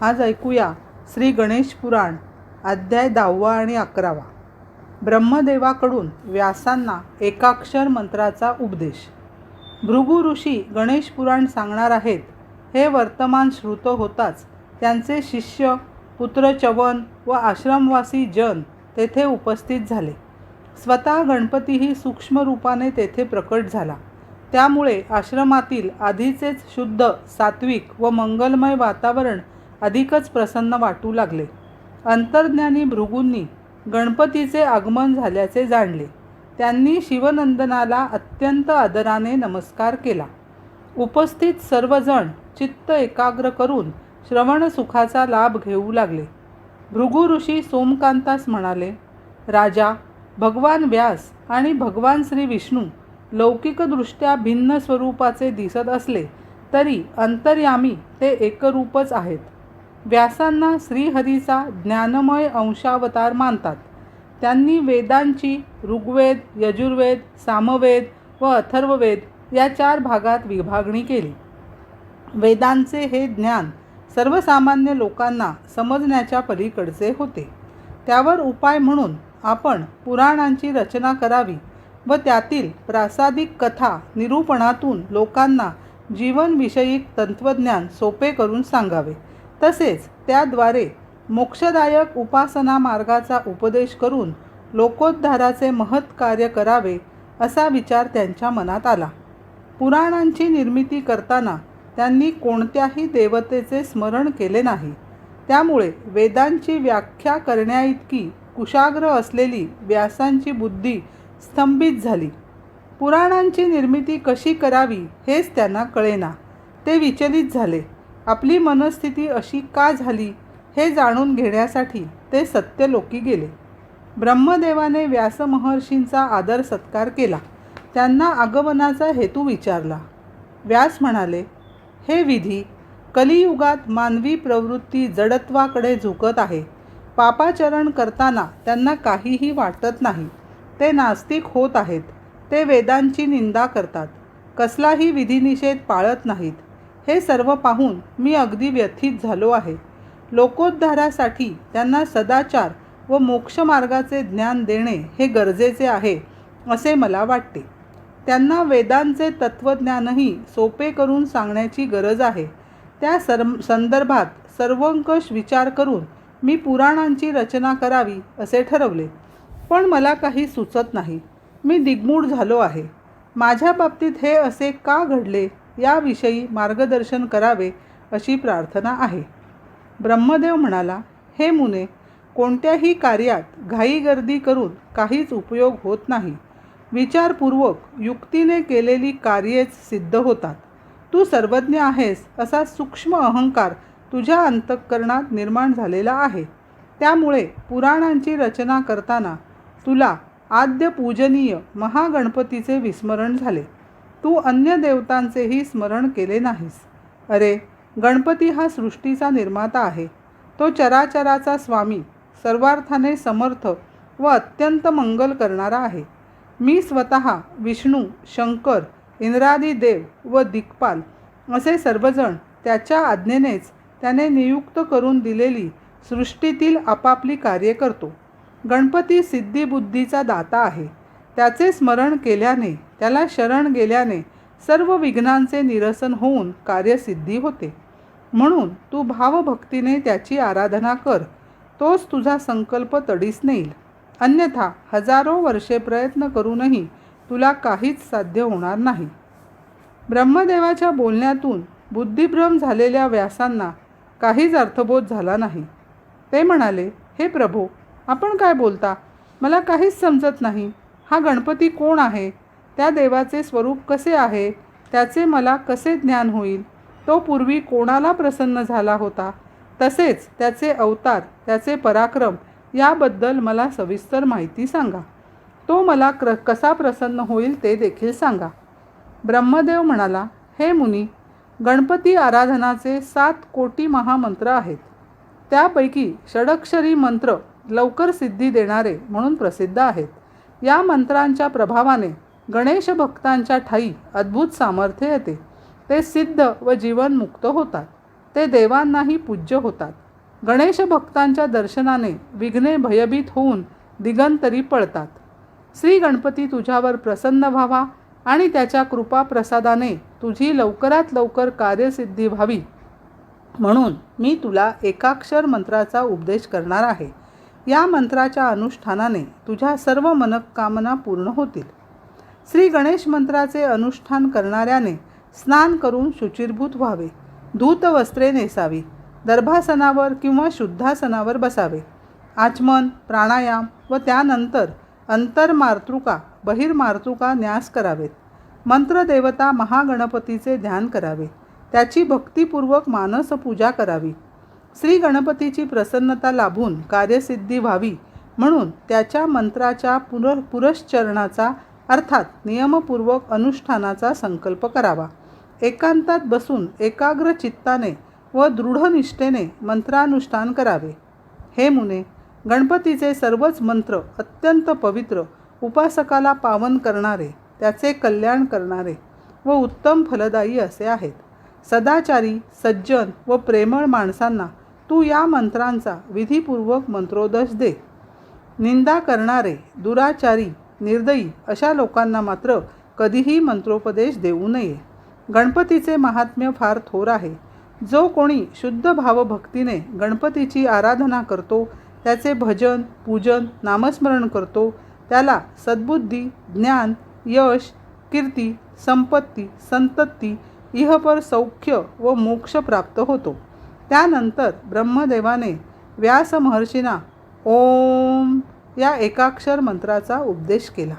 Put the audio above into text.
आज ऐकूया श्री गणेश पुराण अध्याय दहावा आणि अकरावा. ब्रह्मदेवाकडून व्यासांना एकाक्षर मंत्राचा उपदेश. भृगु ऋषी गणेश पुराण सांगणार आहेत हे वर्तमान श्रुत होताच त्यांचे शिष्य पुत्र चवन व आश्रमवासी जन तेथे उपस्थित झाले. स्वतः गणपतीही सूक्ष्म रूपाने तेथे प्रकट झाला. त्यामुळे आश्रमातील आधीचेच शुद्ध सात्विक व मंगलमय वातावरण अधिकच प्रसन्न वाटू लागले. अंतर्ज्ञानी भृगूंनी गणपतीचे आगमन झाल्याचे जाणले. त्यांनी शिवनंदनाला अत्यंत आदराने नमस्कार केला. उपस्थित सर्वजण चित्त एकाग्र करून श्रवणसुखाचा लाभ घेऊ लागले. भृगु ऋषी सोमकांतास म्हणाले राजा भगवान व्यास आणि भगवान श्री विष्णू लौकिकदृष्ट्या भिन्न स्वरूपाचे दिसत असले तरी अंतर्यामी ते एकरूपच आहेत. व्यासांना श्रीहरीचा ज्ञानमय अंशावतार मानतात. त्यांनी वेदांची ऋग्वेद यजुर्वेद सामवेद व अथर्ववेद या चार भागात विभागणी केली. वेदांचे हे ज्ञान सर्वसामान्य लोकांना समजण्याच्या पलीकडचे होते. त्यावर उपाय म्हणून आपण पुराणांची रचना करावी व त्यातील प्रासादिक कथा निरूपणातून लोकांना जीवनविषयिक तत्त्वज्ञान सोपे करून सांगावे. तसेच त्याद्वारे मोक्षदायक उपासना मार्गाचा उपदेश करून लोकोद्धाराचे महत् कार्य करावे असा विचार त्यांच्या मनात आला. पुराणांची निर्मिती करताना त्यांनी कोणत्याही देवतेचे स्मरण केले नाही. त्यामुळे वेदांची व्याख्या करण्याइतकी कुशाग्र असलेली व्यासांची बुद्धी स्तंभित झाली. पुराणांची निर्मिती कशी करावी हेच त्यांना कळेना. ते विचलित झाले. आपली मनस्थिती अशी का झाली हे जाणून घेण्यासाठी ते सत्यलोकी गेले. ब्रह्मदेवाने व्यासमहर्षींचा आदर सत्कार केला. त्यांना आगमनाचा हेतू विचारला. व्यास म्हणाले हे विधी कलियुगात मानवी प्रवृत्ती जडत्वाकडे झुकत आहे. पापाचरण करताना त्यांना काहीही वाटत नाही. ते नास्तिक होत आहेत. ते वेदांची निंदा करतात. कसलाही विधिनिषेध पाळत नाहीत. हे सर्व पाहून मी अगदी व्यथित झालो आहे. लोकोद्धारासाठी त्यांना सदाचार व मोक्षमार्गाचे ज्ञान देणे हे गरजेचे आहे असे मला वाटते. त्यांना वेदांचे तत्त्वज्ञानही सोपे करून सांगण्याची गरज आहे. त्या सर संदर्भात सर्वंकष विचार करून मी पुराणांची रचना करावी असे ठरवले. पण मला काही सुचत नाही. मी दिग्मूढ झालो आहे. माझ्या बाबतीत हे असे का घडले? याविषयी मार्गदर्शन करावे अशी प्रार्थना आहे. ब्रह्मदेव म्हणाला हे मुने कोणत्याही कार्यात घाईगर्दी करून काहीच उपयोग होत नाही. विचारपूर्वक युक्तीने केलेली कार्येच सिद्ध होतात. तू सर्वज्ञ आहेस असा सूक्ष्म अहंकार तुझ्या अंतःकरणात निर्माण झालेला आहे. त्यामुळे पुराणांची रचना करताना तुला आद्य पूजनीय महागणपतीचे विस्मरण झाले. तू अन्य देवतांचेही स्मरण केले नाहीस. अरे गणपती हा सृष्टीचा निर्माता आहे. तो चराचराचा स्वामी सर्वार्थाने समर्थ व अत्यंत मंगल करणारा आहे. मी स्वतः विष्णू शंकर इंद्रादी देव व दिक्पाल असे सर्वजण त्याच्या आज्ञेनेच त्याने नियुक्त करून दिलेली सृष्टीतील आपापली कार्य करतो. गणपती सिद्धिबुद्धीचा दाता आहे. त्याचे स्मरण केल्याने त्याला शरण गेल्याने सर्व विघ्नांचे निरसन होऊन कार्यसिद्धी होते. म्हणून तू भावभक्तीने त्याची आराधना कर. तोच तुझा संकल्प तडीस नेईल. अन्यथा हजारो वर्षे प्रयत्न करूनही तुला काहीच साध्य होणार नाही. ब्रह्मदेवाच्या बोलण्यातून बुद्धिभ्रम झालेल्या व्यासांना काहीच अर्थबोध झाला नाही. ते म्हणाले हे प्रभो आपण काय बोलता? मला काहीच समजत नाही. हा गणपती कोण आहे? त्या देवाचे स्वरूप कसे आहे त्याचे मला कसे ज्ञान होईल? तो पूर्वी कोणाला प्रसन्न झाला होता? तसेच त्याचे अवतार त्याचे पराक्रम याबद्दल मला सविस्तर माहिती सांगा. तो मला क्र कसा प्रसन्न होईल ते देखील सांगा. ब्रह्मदेव म्हणाला हे मुनी गणपती आराधनाचे सात कोटी महामंत्र आहेत. त्यापैकी षडक्षरी मंत्र लवकर सिद्धी देणारे म्हणून प्रसिद्ध आहेत. या मंत्रांच्या प्रभावाने गणेश भक्तांच्या ठाई अद्भुत सामर्थ्य येते. ते सिद्ध व जीवनमुक्त होतात. ते देवांनाही पूज्य होतात. गणेश भक्तांच्या दर्शनाने विघ्ने भयभीत होऊन दिगंतरी पळतात. श्री गणपती तुझ्यावर प्रसन्न व्हावा आणि त्याच्या कृपा प्रसादाने तुझी लवकरात लवकर कार्यसिद्धी व्हावी. म्हणून मी तुला एकाक्षर मंत्राचा उपदेश करणार आहे. या मंत्राच्या अनुष्ठानाने तुझ्या सर्व मनकामना पूर्ण होतील. श्री गणेश मंत्राचे अनुष्ठान करणाऱ्याने स्नान करून शुचिरभूत व्हावे. धूत वस्त्रे नेसावी. दर्भासनावर किंवा शुद्धासनावर बसावे. आचमन प्राणायाम व त्यानंतर अंतर्मातृका बहिर्मातृका न्यास करावेत. मंत्रदेवता महागणपतीचे ध्यान करावे. त्याची भक्तिपूर्वक मानसपूजा करावी. श्री गणपतीची प्रसन्नता लाभून कार्यसिद्धी व्हावी म्हणून त्याच्या मंत्राच्या पुर पुरश्चरणाचा अर्थात नियमपूर्वक अनुष्ठानाचा संकल्प करावा. एकांतात बसून एकाग्र चित्ताने व दृढनिष्ठेने मंत्रानुष्ठान करावे. हे मुने गणपतीचे सर्वच मंत्र अत्यंत पवित्र उपासकाला पावन करणारे त्याचे कल्याण करणारे व उत्तम फलदायी असे आहेत. सदाचारी सज्जन व प्रेमळ माणसांना तू या मंत्रांचा विधीपूर्वक मंत्रोदश दे. निंदा करणारे दुराचारी निर्दयी अशा लोकांना मात्र कधीही मंत्रोपदेश देऊ नये. गणपतीचे महात्म्य फार थोर आहे. जो कोणी शुद्ध भावभक्तीने गणपतीची आराधना करतो त्याचे भजन पूजन नामस्मरण करतो त्याला सद्बुद्धी ज्ञान यश कीर्ती संपत्ती संतत्ती इहपर सौख्य व मोक्ष प्राप्त होतो. त्यानंतर ब्रह्मदेवाने व्यास महर्षींना ओम या एकाक्षर मंत्राचा उपदेश केला.